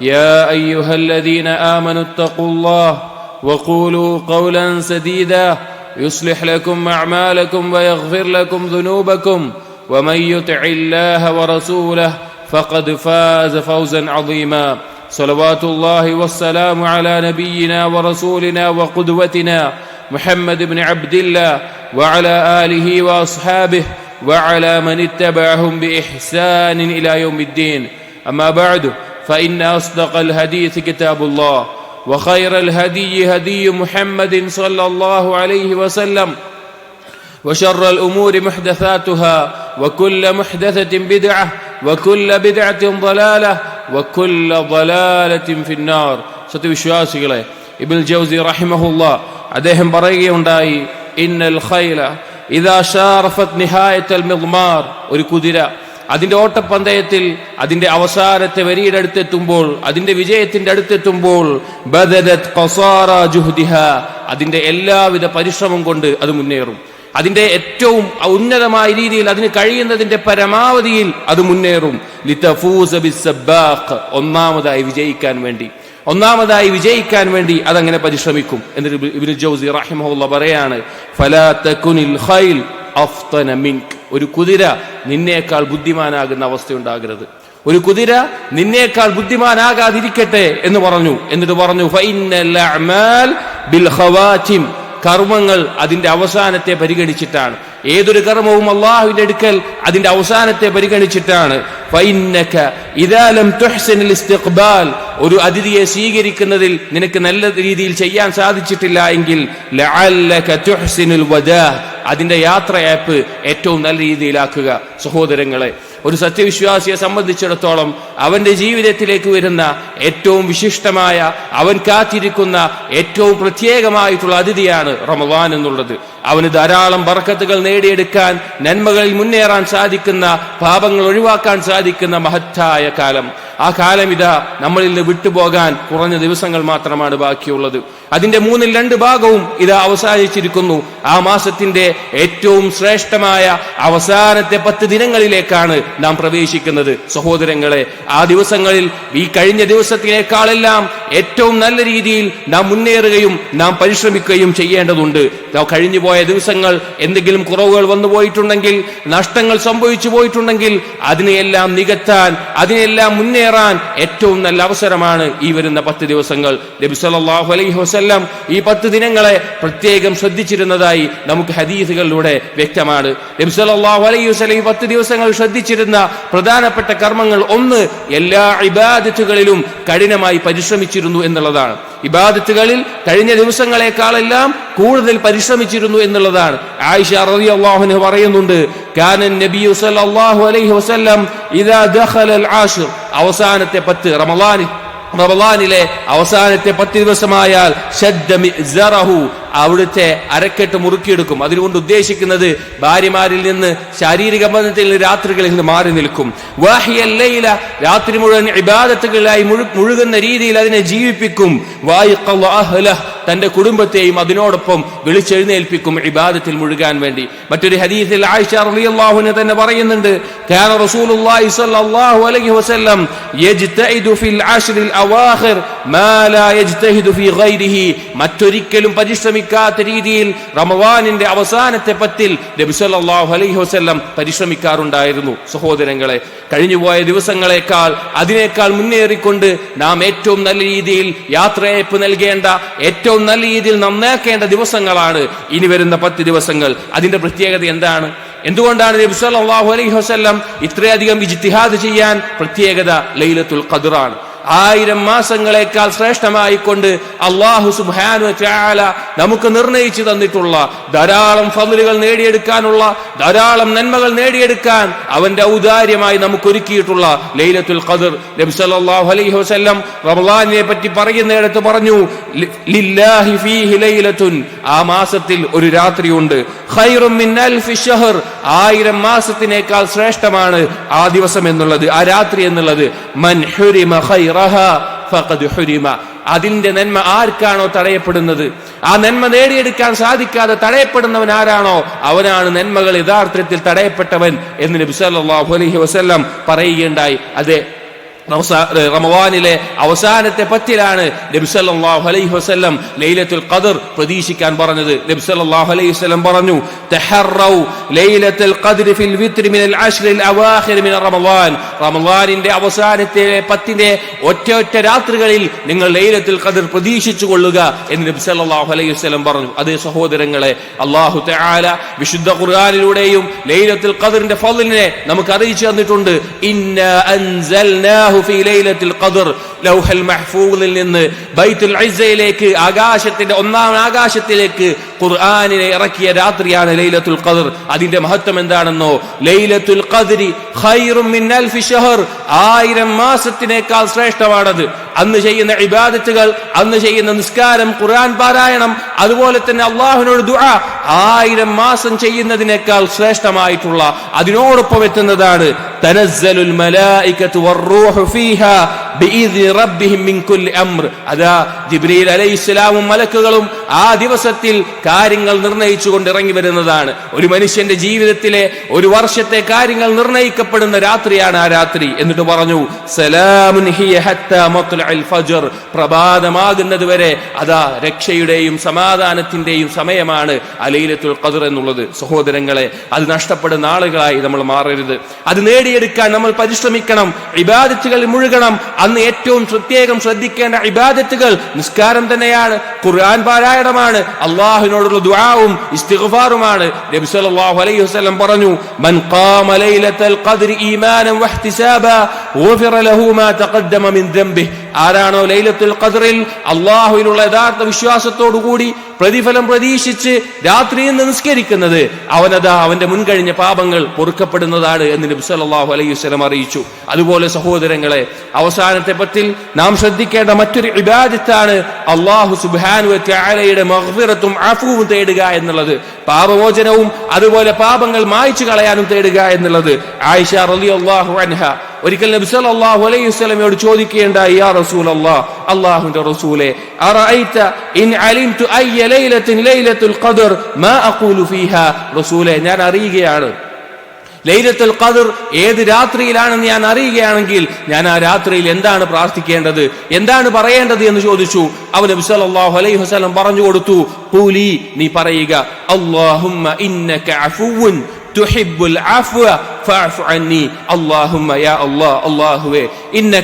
يا أيها الذين آمنوا اتقوا الله وقولوا قولا سديدا يصلح لكم أعمالكم ويغفر لكم ذنوبكم ومن يطع الله ورسوله فقد فاز فوزا عظيما صلوات الله والسلام على نبينا ورسولنا وقدوتنا محمد بن عبد الله وعلى آله وأصحابه وعلى من اتبعهم بإحسان إلى يوم الدين. أما بعد فإن أصدق الحديث كتاب الله وخير الهدي هدي محمد صلى الله عليه وسلم وشر الأمور محدثاتها وكل محدثة بدعة وكل بدعة ضلالة وكل ضلالة في النار സത്യവിശ്വാസികളെ ഇബിൽ ജൗസി റഹിമഹുല്ല അദ്ദേഹം പറയുകയുണ്ടായി ഇന്നൽ ഖൈല ഇദാ ഷാറഫത് നിഹായത്തൽ മിദ്മാർ ഒരു കുതിര അതിന്റെ ഓട്ടപ്പന്തയത്തിൽ അതിന്റെ അവസാനത്തെ വരിയുടെ അടുത്തെത്തുമ്പോൾ അതിന്റെ വിജയത്തിന്റെ അടുത്തെത്തുമ്പോൾ അതിന്റെ എല്ലാവിധ പരിശ്രമം കൊണ്ട് അത് മുന്നേറും. അതിന്റെ ഏറ്റവും ഉന്നതമായ രീതിയിൽ അതിന് കഴിയുന്നതിന്റെ പരമാവധിയിൽ അത് മുന്നേറും. ഒന്നാമതായി വിജയിക്കാൻ വേണ്ടി. ഒന്നാമതായി വിജയിക്കാൻ വേണ്ടി അതങ്ങനെ പരിശ്രമിക്കും. എന്നിട്ട് ഇബ്നു ജൗസി റഹിമഹുല്ല പറയാണ് ഫലാ തകുനിൽ ഖൈൽ അഫ്തന മിൻക്. ഒരു കുതിര നിന്നേക്കാൾ ബുദ്ധിമാനാകുന്ന അവസ്ഥ ഉണ്ടാകരുത് ഒരു കുതിര നിന്നേക്കാൾ ബുദ്ധിമാനാകാതിരിക്കട്ടെ എന്ന് പറഞ്ഞു. എന്നിട്ട് പറഞ്ഞു കർമ്മങ്ങൾ അതിന്റെ അവസാനത്തെ പരിഗണിച്ചിട്ടാണ്. ഏതൊരു കർമ്മവും അള്ളാഹുവിന്റെ അടുക്കൽ അതിന്റെ അവസാനത്തെ പരിഗണിച്ചിട്ടാണ്. ഒരു അതിഥിയെ സ്വീകരിക്കുന്നതിൽ നിനക്ക് നല്ല രീതിയിൽ ചെയ്യാൻ സാധിച്ചിട്ടില്ല എങ്കിൽ അതിന്റെ യാത്രയാപ്പ് ഏറ്റവും നല്ല രീതിയിലാക്കുക സഹോദരങ്ങളെ. ഒരു സത്യവിശ്വാസിയെ സംബന്ധിച്ചിടത്തോളം അവന്റെ ജീവിതത്തിലേക്ക് വരുന്ന ഏറ്റവും വിശിഷ്ടമായ അവൻ കാത്തിരിക്കുന്ന ഏറ്റവും പ്രത്യേകമായിട്ടുള്ള അതിഥിയാണ് റമവാൻ എന്നുള്ളത്. അവന് ധാരാളം ബർക്കത്തുകൾ നേടിയെടുക്കാൻ നന്മകളിൽ മുന്നേറാൻ സാധിക്കുന്ന പാപങ്ങൾ ഒഴിവാക്കാൻ സാധിക്കുന്ന മഹത്തായ കാലം. ആ കാലം ഇതാ നമ്മളിൽ നിന്ന് വിട്ടുപോകാൻ കുറഞ്ഞ ദിവസങ്ങൾ മാത്രമാണ് ബാക്കിയുള്ളത്. അതിന്റെ മൂന്നിൽ രണ്ട് ഭാഗവും ഇതാ അവസാനിച്ചിരിക്കുന്നു. ആ മാസത്തിന്റെ ഏറ്റവും ശ്രേഷ്ഠമായ അവസാനത്തെ പത്ത് ദിനങ്ങളിലേക്കാണ് നാം പ്രവേശിക്കുന്നത്. സഹോദരങ്ങളെ ആ ദിവസങ്ങളിൽ ഈ കഴിഞ്ഞ ദിവസത്തിനേക്കാളെല്ലാം ഏറ്റവും നല്ല രീതിയിൽ നാം മുന്നേറുകയും നാം പരിശ്രമിക്കുകയും ചെയ്യേണ്ടതുണ്ട്. കഴിഞ്ഞു പോയ ദിവസങ്ങൾ എന്തെങ്കിലും കുറവുകൾ വന്നു പോയിട്ടുണ്ടെങ്കിൽ നഷ്ടങ്ങൾ സംഭവിച്ചു പോയിട്ടുണ്ടെങ്കിൽ അതിനെയെല്ലാം നികത്താൻ അതിനെല്ലാം മുന്നേറാൻ ഏറ്റവും നല്ല അവസരമാണ് ഈ വരുന്ന പത്ത് ദിവസങ്ങൾ. നബി സല്ലല്ലാഹു അലൈഹി വസ്ല്ലാം ഈ പത്ത് ദിനങ്ങളെ പ്രത്യേകം ശ്രദ്ധിച്ചിരുന്നതായി നമുക്ക് ഹദീസുകളിലൂടെ വ്യക്തമാണ്. നബി സല്ലല്ലാഹു അലൈഹി വസല്ലം ഈ പത്ത് ദിവസങ്ങൾ ശ്രദ്ധിച്ചിരുന്ന പ്രധാനപ്പെട്ട കർമ്മങ്ങൾ ഒന്ന് എല്ലാ ഇബാദത്തുകളിലും കഠിനമായി പരിശ്രമിച്ചിരുന്നു എന്നുള്ളതാണ്. ഇബാദത്തുകളിൽ കഴിഞ്ഞ ദിവസങ്ങളെക്കാളെല്ലാം കൂടുതൽ പരിശ്രമിച്ചിരുന്നു എന്നുള്ളതാണ്. ആയിഷ റളിയല്ലാഹു പറയുന്നുണ്ട് കാനൻ നബിയു സല്ലല്ലാഹു അലൈഹി വസല്ലം ഇദാ ദഖലൽ അവസാനത്തെ പത്ത് റമളാനിൽ റമളാനിലെ അവസാനത്തെ പത്ത് ദിവസമായാൽ അവിടുത്തെ അരക്കെട്ട് മുറുക്കിയെടുക്കും. അതിനുകൊണ്ട് ഉദ്ദേശിക്കുന്നത് ഭാര്യമാരിൽ നിന്ന് ശാരീരിക ബന്ധത്തിൽ നിന്ന് രാത്രികളിൽ നിന്ന് മാറി നിൽക്കും. വാഹിയല്ലയില രാത്രി മുഴുവൻ ഇബാദത്തുകളായി മുഴുകുന്ന രീതിയിൽ അതിനെ ജീവിപ്പിക്കും. തന്റെ കുടുംബത്തെയും അതിനോടൊപ്പം വിളിച്ചെഴുന്നേൽപ്പിക്കും ഇബാദത്തിൽ മുഴുകാൻ വേണ്ടി. മറ്റൊരു ഹദീസിൽ ആയിഷ റളിയല്ലാഹുവിനെ തന്നെ പറയുന്നുണ്ട് കാന റസൂലുള്ളാഹി സ്വല്ലല്ലാഹു അലൈഹി വസല്ലം യജ്തഹിദു ഫിൽ അശ്റിൽ അവാഖിർ മാ ലാ യജ്തഹിദു ഫീ ഗൈരിഹി. മറ്റൊരിക്കലും പരിശ്രമിക്കും പരിശ്രമിക്കാത്ത രീതിയിൽ റമവാനിന്റെ അവസാനത്തെ പത്തിൽ സ്വല്ലല്ലാഹു അലൈഹി വസല്ലം പരിശ്രമിക്കാറുണ്ടായിരുന്നു. സഹോദരങ്ങളെ കഴിഞ്ഞുപോയ ദിവസങ്ങളെക്കാൾ അതിനേക്കാൾ മുന്നേറിക്കൊണ്ട് നാം ഏറ്റവും നല്ല രീതിയിൽ യാത്രയയപ്പ് നൽകേണ്ട ഏറ്റവും നല്ല രീതിയിൽ നന്നാക്കേണ്ട ദിവസങ്ങളാണ് ഇനി വരുന്ന പത്ത് ദിവസങ്ങൾ. അതിന്റെ പ്രത്യേകത എന്താണ്? എന്തുകൊണ്ടാണ് നബി സല്ലല്ലാഹു അലൈഹി വസല്ലം ഇത്രയധികം ഇജ്തിഹാദ് ചെയ്യാൻ പ്രത്യേകത ലൈലത്തുൽ ഖദ്റാണ്? ആയിരം മാസങ്ങളെക്കാൾ ശ്രേഷ്ഠമായി കൊണ്ട് അള്ളാഹു സുബാനു ചാല നമുക്ക് നിർണയിച്ചു തന്നിട്ടുള്ള ധാരാളം ഫضലുകൾ നേടിയെടുക്കാനുള്ള ധാരാളം നന്മകൾ നേടിയെടുക്കാൻ അവന്റെ ഔദാര്യമായി നമുക്ക് ഒരുക്കിയിട്ടുള്ള ലൈലത്തുൽ ഖദർ. നബി സല്ലല്ലാഹു അലൈഹി വസല്ലം റമളാനിനെ പറ്റി പറയുന്നിടത്ത് പറഞ്ഞു ലില്ലാഹി ഫീഹി ലൈലത്തുൻ. ആ മാസത്തിൽ ഒരു രാത്രിയുണ്ട്. ഖൈറും മിൻ ആയിരം മാസത്തിനേക്കാൾ ശ്രേഷ്ഠമാണ് ആ ദിവസം എന്നുള്ളത് ആ രാത്രി എന്നുള്ളത്. മൻ ഹുരിമ ഹുരിമ അതിന്റെ നന്മ ആർക്കാണോ തടയപ്പെടുന്നത്? ആ നന്മ നേടിയെടുക്കാൻ സാധിക്കാതെ തടയപ്പെടുന്നവൻ ആരാണോ? അവനാണ് നന്മകൾ യഥാർത്ഥത്തിൽ തടയപ്പെട്ടവൻ എന്ന് നബി അലൈഹി വസല്ലം പറയുകയുണ്ടായി. അതെ റമവാനിലെ അവസാനത്തെ പത്തിലാണ് നബി സല്ലല്ലാഹു അലൈഹി വസല്ലം ലൈലത്തുൽ ഖദർ പ്രതീക്ഷിക്കാൻ പറഞ്ഞത്. നബി സല്ലല്ലാഹു അലൈഹി വസല്ലം പറഞ്ഞു റമവാനിന്റെ ലൈലത്തുൽ ഫിൽ വിത്രി മിനൽ മിന റമളാൻ റമളാനിന്റെ അവസാനത്തെ പത്തിന്റെ ഒറ്റ ഒറ്റ രാത്രികളിൽ നിങ്ങൾ ലൈലത്തുൽ ഖദർ പ്രതീക്ഷിച്ചു കൊള്ളുക എന്ന് നബി സല്ലല്ലാഹു അലൈഹി വസ്ലം പറഞ്ഞു. അതേ സഹോദരങ്ങളെ അള്ളാഹു തആല വിശുദ്ധ ഖുർആനിലൂടെയും ലൈലത്തുൽ ഖദറിന്റെ ഫലിനെ നമുക്ക് അറിയിച്ചു തന്നിട്ടുണ്ട്. ഇന്ന അൻസൽനാഹു ഫീ ലൈലത്തുൽ ഖദർ ലൗഹൽ മഹ്ഫൂദിൽ നിന്ന് ബൈത്തുൽ ഇസ്സയിലേക്ക് ആകാശത്തിന്റെ ഒന്നാം ആകാശത്തിലേക്ക് ഖുർആനിനെ ഇറക്കിയ രാത്രിയാണ് ലൈലത്തുൽ ഖദർ. അതിന്റെ മഹത്വം എന്താണെന്നോ? ലൈലത്തുൽ ഖദ്രി മിൻ അൽഫി ഷഹർ ആയിരം മാസത്തിനേക്കാൾ ശ്രേഷ്ഠമാണത്. അന്ന് ചെയ്യുന്ന ഇബാദത്തുകൾ അന്ന് ചെയ്യുന്ന നിസ്കാരം ഖുർആൻ പാരായണം അതുപോലെ തന്നെ അള്ളാഹുവിനോട് ദുആ ആയിരം മാസം ചെയ്യുന്നതിനേക്കാൾ ശ്രേഷ്ഠമായിട്ടുള്ള അതിനോടൊപ്പം എത്തുന്നതാണ്. തനസ്സലുൽ മലായികത്തു വറൂഹു ഫീഹാ ബിഇذن റബ്ബിഹിം മിൻ കുല്ലി അംർ. അതാ ജിബ്രീൽ അലൈഹിസ്സലാമും മലക്കുകളും ആ ദിവസത്തിൽ കാര്യങ്ങൾ നിർണയിച്ചുകൊണ്ട് ഇറങ്ങി വരുന്നതാണ്. ഒരു മനുഷ്യന്റെ ജീവിതത്തിലെ ഒരു വർഷത്തെ കാര്യങ്ങൾ നിർണയിക്കപ്പെടുന്ന രാത്രിയാണ് ആ രാത്രി എന്നിട്ട് പറഞ്ഞു പ്രഭാതമാകുന്നത് വരെ അതാ രക്ഷയുടെയും സമാധാനത്തിന്റെയും സമയമാണ് അലൈലത്തുൽ ഖദർ എന്നുള്ളത്. സഹോദരങ്ങളെ അത് നഷ്ടപ്പെടുന്ന ആളുകളായി നമ്മൾ മാറരുത്. അത് നേടിയെടുക്കാൻ നമ്മൾ പരിശ്രമിക്കണം. ഇബാദത്തുകളിൽ മുഴുകണം. അന്ന് ഏറ്റവും പ്രത്യേകം ശ്രദ്ധിക്കേണ്ട ഇബാദത്തുകൾ നിസ്കാരം തന്നെയാണ്. ഖുർആൻ പാരായണമാണ് അള്ളാഹുവിനോടുള്ള ദുആവും ഇസ്തിഗ്ഫാറുമാണ്. നബി സല്ലല്ലാഹു അലൈഹി വസല്ലം പറഞ്ഞു മൻ ഖാമ ലൈലത്തൽ ഖദ്രി ഈമാനൻ വഹ്തിസാബാ ഗുഫിറ ലഹു മാ തഖദ്ദമ മിൻ ദംബിഹി. ആരാണോ ലൈലത്തുൽ ഖദ്റിൽ അള്ളാഹുവിനുള്ള യഥാർത്ഥ വിശ്വാസത്തോടു കൂടി പ്രതിഫലം പ്രതീക്ഷിച്ച് രാത്രിയിൽ നിസ്കരിക്കുന്നത് അവനതാ അവന്റെ മുൻകഴിഞ്ഞ പാപങ്ങൾ പൊറുക്കപ്പെടുന്നതാണ് എന്ന് നബി സല്ലല്ലാഹു അലൈഹി വസല്ലം അറിയിച്ചു. അതുപോലെ സഹോദരങ്ങളെ അവസാനത്തെ പത്തിൽ നാം ശ്രദ്ധിക്കേണ്ട മറ്റൊരു ഇബാദത്താണ് അള്ളാഹു വ തആലയുടെ മഗ്ഫിറത്തും അഫുവും തേടുക എന്നുള്ളത്. പാപമോചനവും അതുപോലെ പാപങ്ങൾ മായ്ച്ചു കളയാനും തേടുക എന്നുള്ളത്. ആയിഷ റളിയല്ലാഹു അൻഹ ഒരിക്കൽ നബി സല്ലല്ലാഹു അലൈഹി വസല്ലമയോട് ചോദിക്കുകയുണ്ടായി യാ റസൂലല്ലാഹ് അല്ലാഹുവിന്റെ റസൂലേ അറഅയ്ത ഇൻ അലിംതു അയ്യ ലൈലത്തിൻ ലൈലത്തുൽ ഖദർ മാ അഖൂലു ഫീഹാ? റസൂലേ ഞാൻ അറിയുകയാണ്. ലൈലത്തുൽ ഖദർ ഏത് രാത്രിയിലാണെന്ന് ഞാൻ അറിയുകയാണെങ്കിൽ ഞാൻ ആ രാത്രിയിൽ എന്താണ് പ്രാർത്ഥിക്കേണ്ടത് എന്താണ് പറയേണ്ടത് എന്ന് ചോദിച്ചു. അവൻ നബി സല്ലല്ലാഹു അലൈഹി വസല്ലം പറഞ്ഞു കൊടുത്തു ഖൂലി നീ പറയുക അല്ലാഹുമ്മ ഇന്നക അഫുവുൻ തുഹിബ്ബുൽ അഫ്വ അല്ലാഹുമ്മ യാ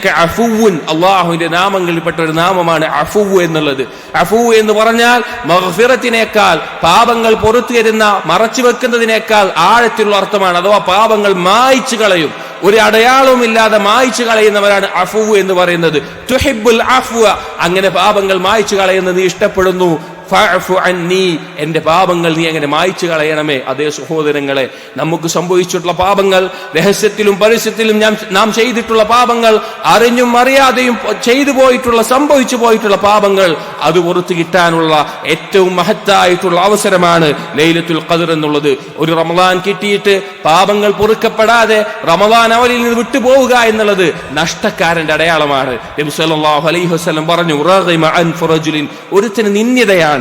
അഫുവുൻ അല്ലാഹുവിന്റെ നാമങ്ങളിൽപ്പെട്ട ഒരു നാമമാണ് അഫുവ് എന്നുള്ളത്. അഫു എന്ന് പറഞ്ഞാൽ മഹഫിറത്തിനേക്കാൾ പാപങ്ങൾ പുറത്തു തരുന്ന മറച്ചു വെക്കുന്നതിനേക്കാൾ ആഴത്തിലുള്ള അർത്ഥമാണ്. അഥവാ പാപങ്ങൾ മായ്ച്ചു കളയും. ഒരു അടയാളവും ഇല്ലാതെ മായ്ച്ചു കളയുന്നവരാണ് അഫു എന്ന് പറയുന്നത്. അങ്ങനെ പാപങ്ങൾ മായ്ച്ചു കളയുന്നത് ഇഷ്ടപ്പെടുന്നു. എന്റെ പാപങ്ങൾ നീ അങ്ങനെ മായ്ച്ചു കളയണമേ. അതേ സഹോദരങ്ങളെ നമുക്ക് സംഭവിച്ചിട്ടുള്ള പാപങ്ങൾ രഹസ്യത്തിലും പരസ്യത്തിലും ഞാൻ നാം ചെയ്തിട്ടുള്ള പാപങ്ങൾ അറിഞ്ഞും അറിയാതെയും ചെയ്തു പോയിട്ടുള്ള സംഭവിച്ചു പോയിട്ടുള്ള പാപങ്ങൾ അത് പുറത്തു കിട്ടാനുള്ള ഏറ്റവും മഹത്തായിട്ടുള്ള അവസരമാണ് ലൈലത്തുൽ ഖദർ എന്നുള്ളത്. ഒരു റമദാൻ കിട്ടിയിട്ട് പാപങ്ങൾ പൊറുക്കപ്പെടാതെ റമദാൻ അവരിൽ നിന്ന് വിട്ടുപോവുക എന്നുള്ളത് നഷ്ടക്കാരന്റെ അടയാളമാണ്. നബി സല്ലല്ലാഹു അലൈഹി വസല്ലം പറഞ്ഞു ഒരുത്തിന് നിന്ദ്യതയാണ്.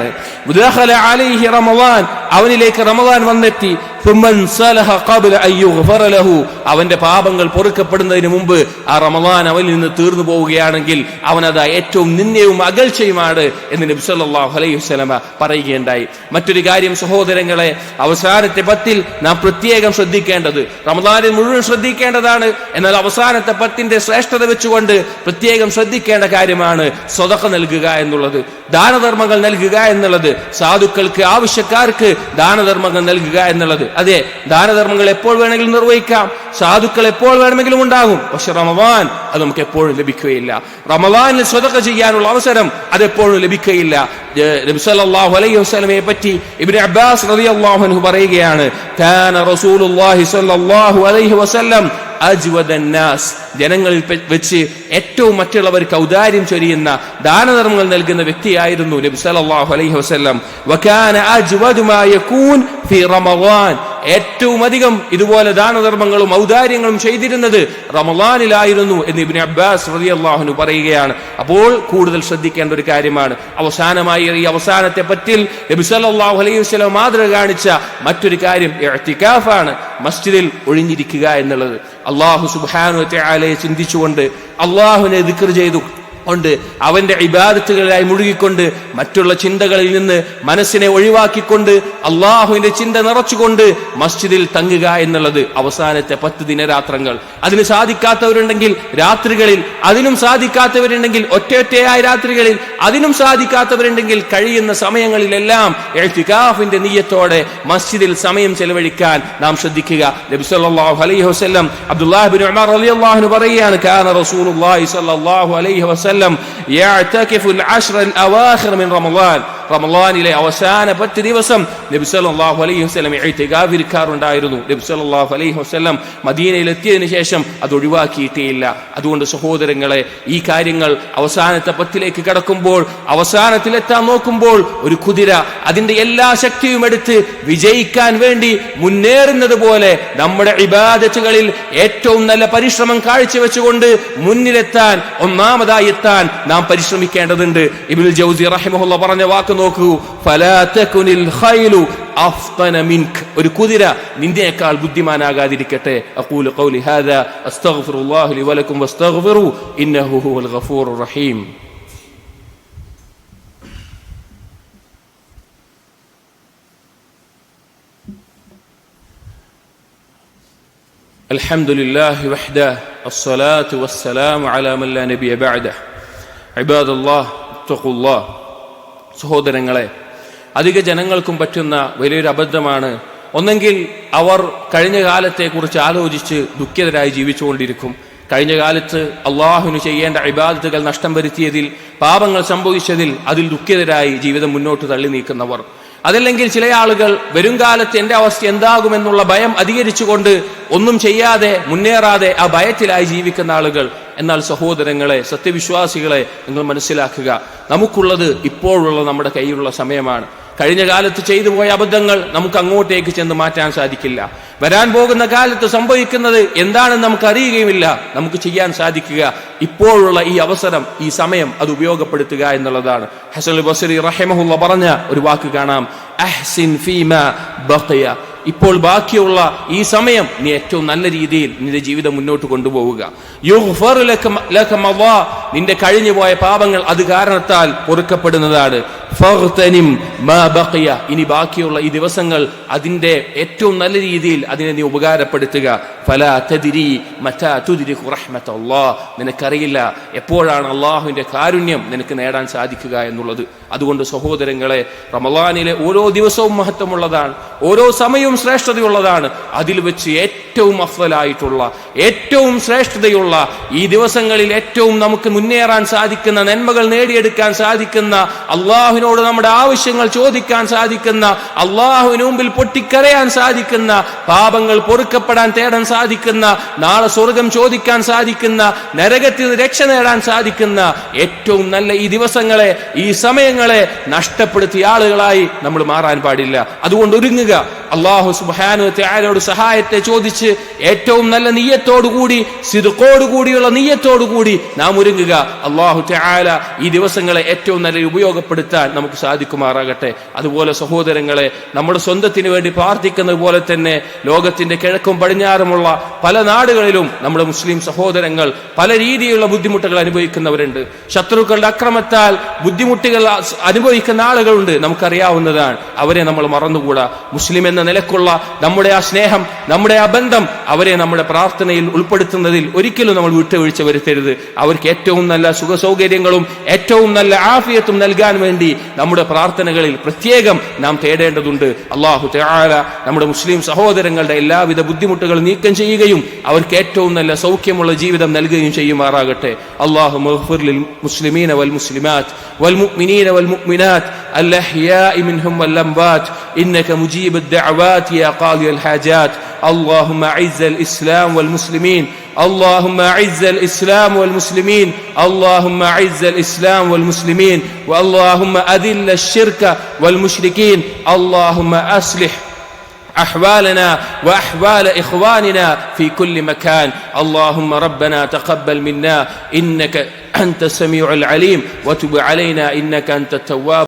ദഖല അലൈഹി റമദാൻ അവനിലേക്ക് റമദാൻ വന്നെത്തി. അവന്റെ പാപങ്ങൾ പൊറുക്കപ്പെടുന്നതിന് മുമ്പ് ആ റമദാൻ അവനിൽ നിന്ന് തീർന്നു പോവുകയാണെങ്കിൽ അവനത് ഏറ്റവും നിന്ദയവും അകൽച്ചയുമാണ് എന്ന് നബി സല്ലല്ലാഹു അലൈഹി വസല്ലമ പറയുകയുണ്ടായി. മറ്റൊരു കാര്യം സഹോദരങ്ങളെ അവസാനത്തെ പത്തിൽ നാം പ്രത്യേകം ശ്രദ്ധിക്കേണ്ടത് റമദാനിൽ മുഴുവൻ ശ്രദ്ധിക്കേണ്ടതാണ്. എന്നാൽ അവസാനത്തെ പത്തിന്റെ ശ്രേഷ്ഠത വെച്ചുകൊണ്ട് പ്രത്യേകം ശ്രദ്ധിക്കേണ്ട കാര്യമാണ് സ്വതക്ക നൽകുക എന്നുള്ളത്. ദാനധർമ്മങ്ങൾ നൽകുക എന്നുള്ളത്. സാധുക്കൾക്ക് ആവശ്യക്കാർക്ക് ദാനധർമ്മങ്ങൾ നൽകുക എന്നുള്ളത്. അതെ ദാനധർമ്മങ്ങൾ എപ്പോൾ വേണമെങ്കിലും നിർവഹിക്കാം. സാധുക്കൾ എപ്പോൾ വേണമെങ്കിലും ഉണ്ടാകും. പക്ഷെ റമവാൻ അത് നമുക്ക് എപ്പോഴും ലഭിക്കുകയില്ല. റമവാനിൽ സ്വതക്ക ചെയ്യാനുള്ള അവസരം അത് എപ്പോഴും ലഭിക്കുകയില്ല. ഏഹ് നബി സല്ലല്ലാഹു അലൈഹി പറ്റി ഇബ്നു അബ്ബാസ് പറയുകയാണ് കാന റസൂലുള്ളാഹി സ്വല്ലല്ലാഹു അലൈഹി വസല്ലം അജ്വദൻ നാസ്. ജനങ്ങളിൽ വെച്ച് ഏറ്റവും മറ്റുള്ളവർക്ക് ഔദാര്യം ചൊരിയുന്ന ദാനധർമ്മങ്ങൾ നൽകുന്ന വ്യക്തിയായിരുന്നു നബി സല്ലല്ലാഹു അലൈഹി വസല്ലം. വകാന അജ്വദു മാ യകൂൻ ഫി റമളാൻ ഏറ്റവും അധികം ഇതുപോലെ ദാനധർമ്മങ്ങളും ഔദാര്യങ്ങളും ചെയ്തിരുന്നത് റമലാനിലായിരുന്നു എന്ന് ഇബ്നു അബ്ബാസ് റതി അള്ളാഹുനു പറയുകയാണ്. അപ്പോൾ കൂടുതൽ ശ്രദ്ധിക്കേണ്ട ഒരു കാര്യമാണ്. അവസാനമായി ഈ അവസാനത്തെ പറ്റിൽ നബി സല്ലല്ലാഹു അലൈഹി വസല്ലം മാതൃക കാണിച്ച മറ്റൊരു കാര്യം ആണ് മസ്ജിദിൽ ഒഴിഞ്ഞിരിക്കുക എന്നുള്ളത്. അള്ളാഹു വതആലയെ ചിന്തിച്ചുകൊണ്ട് അള്ളാഹുവിനെ ദിക്ർ ചെയ്തു. കൊണ്ട് അവന്റെ ഇബാദത്തുകളിലായി മുഴുകിക്കൊണ്ട് മറ്റുള്ള ചിന്തകളിൽ നിന്ന് മനസ്സിനെ ഒഴിവാക്കിക്കൊണ്ട് അള്ളാഹുവിന്റെ ചിന്ത നിറച്ചുകൊണ്ട് മസ്ജിദിൽ തങ്ങുക എന്നുള്ളത് അവസാനത്തെ പത്ത് ദിനരാത്രങ്ങൾ. അതിന് സാധിക്കാത്തവരുണ്ടെങ്കിൽ രാത്രികളിൽ അതിനും സാധിക്കാത്തവരുണ്ടെങ്കിൽ ഒറ്റയൊറ്റയായ രാത്രികളിൽ അതിനും സാധിക്കാത്തവരുണ്ടെങ്കിൽ കഴിയുന്ന സമയങ്ങളിലെല്ലാം എഴുത്തിക്കാഫിന്റെ നീയത്തോടെ മസ്ജിദിൽ സമയം ചെലവഴിക്കാൻ നാം ശ്രദ്ധിക്കുക. അലൈഹി വസല്ലം അബ്ദുല്ലാഹിബിൻ ഉമർ പറയുകയാണ് കാന അലൈഹി വസല്ലം യഅ്തകിഫു അൽ-അശ്റ അൽ-അവാഖിർ മിൻ റമളാൻ റമളാനിലെ അവസാന പത്ത് ദിവസം നബി സല്ലല്ലാഹു അലൈഹി വസ്ലം ഇഅ്തികാഫ് ഇരിക്കാറുണ്ടായിരുന്നു നബി സല്ലല്ലാഹു അലൈഹി വസ്ലം മദീനയിൽ എത്തിയതിനു ശേഷം അത് ഒഴിവാക്കിയിട്ടേയില്ല. അതുകൊണ്ട് സഹോദരങ്ങളെ ഈ കാര്യങ്ങൾ അവസാനത്തെ പത്തിലേക്ക് കടക്കുമ്പോൾ അവസാനത്തിലെത്താൻ നോക്കുമ്പോൾ ഒരു കുതിര അതിന്റെ എല്ലാ ശക്തിയും എടുത്ത് വിജയിക്കാൻ വേണ്ടി മുന്നേറുന്നത് പോലെ നമ്മുടെ ഇബാദത്തുകളിൽ ഏറ്റവും നല്ല പരിശ്രമം കാഴ്ചവെച്ചുകൊണ്ട് മുന്നിലെത്താൻ ഒന്നാമതായി എത്താൻ നാം പരിശ്രമിക്കേണ്ടതുണ്ട്. ഇബിൽ ജൗസി റഹിമഹുള്ള പറഞ്ഞ വാക്ക് നോക്കൂ ഫലാ തകുനിൽ ഖൈലു അഫ്തന മിൻക് ഒരു കുതിര നിന്റെക്കാൾ ബുദ്ധിമാനാകാതിരിക്കട്ടെ അഖൂലു ഖൗലി ഹാദാ അസ്തഗ്ഫിറുല്ലാഹി ലി വലക്കും വസ്തഗ്ഫിറു ഇന്നഹു ഹുവൽ ഗഫൂറുർ റഹീം الحمد لله وحده الصلاة والسلام على من لا نبي بعده عباد الله اتقوا الله സഹോദരങ്ങളെ അധിക ജനങ്ങൾക്കും പറ്റുന്ന വലിയൊരു അബദ്ധമാണ്. ഒന്നെങ്കിൽ അവർ കഴിഞ്ഞ കാലത്തെക്കുറിച്ച് ആലോചിച്ച് ദുഃഖിതരായി ജീവിച്ചുകൊണ്ടിരിക്കും. കഴിഞ്ഞ കാലത്ത് അള്ളാഹുവിന് ചെയ്യേണ്ട ഇബാദത്തുകൾ നഷ്ടം വരുത്തിയതിൽ പാപങ്ങൾ സംഭവിച്ചതിൽ അതിൽ ദുഃഖിതരായി ജീവിതം മുന്നോട്ട് തള്ളി നീക്കുന്നവർ. അതല്ലെങ്കിൽ ചില ആളുകൾ വരും കാലത്ത് എന്റെ അവസ്ഥ എന്താകുമെന്നുള്ള ഭയം അധികരിച്ചുകൊണ്ട് ഒന്നും ചെയ്യാതെ മുന്നേറാതെ ആ ഭയത്തിലായി ജീവിക്കുന്ന ആളുകൾ. എന്നാൽ സഹോദരങ്ങളെ സത്യവിശ്വാസികളെ നിങ്ങൾ മനസ്സിലാക്കുക. നമുക്കുള്ളത് ഇപ്പോഴുള്ള നമ്മുടെ കയ്യിലുള്ള സമയമാണ്. കഴിഞ്ഞ കാലത്ത് ചെയ്തു പോയ അബദ്ധങ്ങൾ നമുക്ക് അങ്ങോട്ടേക്ക് ചെന്ന് മാറ്റാൻ സാധിക്കില്ല. വരാൻ പോകുന്ന കാലത്ത് സംഭവിക്കുന്നത് എന്താണെന്ന് നമുക്ക് അറിയുകയുമില്ല. നമുക്ക് ചെയ്യാൻ സാധിക്കുക. ഇപ്പോഴുള്ള ഈ അവസരം ഈ സമയം അത് ഉപയോഗപ്പെടുത്തുക എന്നുള്ളതാണ്. ഹസൻ ബസരി റഹിമഹുള്ള പറഞ്ഞ ഒരു വാക്ക് കാണാം. അഹ്സിൻ ഫീമ ബഖിയ. ഇപ്പോൾ ബാക്കിയുള്ള ഈ സമയം നീ ഏറ്റവും നല്ല രീതിയിൽ നിന്റെ ജീവിതം മുന്നോട്ട് കൊണ്ടുപോവുക. നിന്റെ കഴിഞ്ഞുപോയ പാപങ്ങൾ അത് കാരണത്താൽ പൊറുക്കപ്പെടുന്നതാണ്. ഇനി ബാക്കിയുള്ള ഈ ദിവസങ്ങൾ അതിന്റെ ഏറ്റവും നല്ല രീതിയിൽ അതിനെ നീ ഉപകാരപ്പെടുത്തുക. നിനക്കറിയില്ല എപ്പോഴാണ് അള്ളാഹുവിന്റെ കാരുണ്യം നിനക്ക് നേടാൻ സാധിക്കുക എന്നുള്ളത്. അതുകൊണ്ട് സഹോദരങ്ങളെ റമളാനിലെ ഓരോ ദിവസവും മഹത്വമുള്ളതാണ് ഓരോ സമയവും ശ്രേഷ്ഠതയുള്ളതാണ്. അതിൽ വെച്ച് ഏറ്റവും അഫ്വലായിട്ടുള്ള ഏറ്റവും ശ്രേഷ്ഠതയുള്ള ഈ ദിവസങ്ങളിൽ ഏറ്റവും നമുക്ക് മുന്നേറാൻ സാധിക്കുന്ന നന്മകൾ നേടിയെടുക്കാൻ സാധിക്കുന്ന അള്ളാഹുവിനോട് നമ്മുടെ ആവശ്യങ്ങൾ ചോദിക്കാൻ സാധിക്കുന്ന അള്ളാഹുവിന് മുമ്പിൽ പൊട്ടിക്കരയാൻ സാധിക്കുന്ന പാപങ്ങൾ പൊറുക്കപ്പെടാൻ തേടാൻ സാധിക്കുന്ന നാളെ സ്വർഗം ചോദിക്കാൻ സാധിക്കുന്ന നരകത്തിൽ രക്ഷ നേടാൻ സാധിക്കുന്ന ഏറ്റവും നല്ല ഈ ദിവസങ്ങളെ ഈ സമയങ്ങളെ നഷ്ടപ്പെടുത്തിയ ആളുകളായി നമ്മൾ മാറാൻ പാടില്ല. അതുകൊണ്ട് ഒരുങ്ങുക. അള്ളാഹു സുബാനു ത്യാലോട് സഹായത്തെ ചോദിച്ച് ഏറ്റവും നല്ല നീയത്തോടുകൂടി സിതുക്കോടുകൂടിയുള്ള നീയത്തോടുകൂടി നാം ഒരുങ്ങുക. അള്ളാഹു ചായാല ഈ ദിവസങ്ങളെ ഏറ്റവും നല്ല ഉപയോഗപ്പെടുത്താൻ നമുക്ക് സാധിക്കുമാറാകട്ടെ. അതുപോലെ സഹോദരങ്ങളെ നമ്മുടെ സ്വന്തത്തിന് വേണ്ടി പ്രാർത്ഥിക്കുന്നത് പോലെ തന്നെ ലോകത്തിന്റെ കിഴക്കും പടിഞ്ഞാറുമുള്ള പല നാടുകളിലും നമ്മുടെ മുസ്ലിം സഹോദരങ്ങൾ പല രീതിയിലുള്ള ബുദ്ധിമുട്ടുകൾ അനുഭവിക്കുന്നവരുണ്ട്. ശത്രുക്കളുടെ അക്രമത്താൽ ബുദ്ധിമുട്ടുകൾ അനുഭവിക്കുന്ന ആളുകളുണ്ട് നമുക്കറിയാവുന്നതാണ്. അവരെ നമ്മൾ മറന്നുകൂടാ. മുസ്ലിം എന്ന നിലക്കുള്ള നമ്മുടെ ആ സ്നേഹം നമ്മുടെ ആ അവരെ നമ്മുടെ പ്രാർത്ഥനയിൽ ഉൾപ്പെടുത്തുന്നതിൽ ഒരിക്കലും നമ്മൾ വിട്ടുവീഴ്ച വരുത്തരുത് അവർക്ക് ഏറ്റവും നല്ല സുഖ സൗകര്യങ്ങളും ഏറ്റവും നല്ല ആഫിയത്തും നൽകാൻ വേണ്ടി നമ്മുടെ പ്രാർത്ഥനകളിൽ പ്രത്യേകം നാം തേടേണ്ടതുണ്ട് അള്ളാഹു തആല നമ്മുടെ മുസ്ലിം സഹോദരങ്ങളുടെ എല്ലാവിധ ബുദ്ധിമുട്ടുകളും നീക്കം ചെയ്യുകയും അവർക്ക് ഏറ്റവും നല്ല സൗഖ്യമുള്ള ജീവിതം നൽകുകയും ചെയ്യുമാറാകട്ടെ അള്ളാഹു മുസ്ലിമീന വൽ മുസ്ലിമാറ്റ് വൽ മുഅ്മിനീന വൽ മുഅ്മിനാറ്റ് الأحياء منهم والأموات إنك مجيب الدعوات يا قاضي الحاجات اللهم أعز الإسلام والمسلمين. اللهم أعز الإسلام والمسلمين. اللهم أعز الإسلام والمسلمين. واللهم أذل الشرك والمشركين. اللهم أصلح احوالنا واحوال اخواننا في كل مكان. اللهم ربنا تقبل منا. إنك أنت السميع العليم. وتب علينا. إنك أنت التواب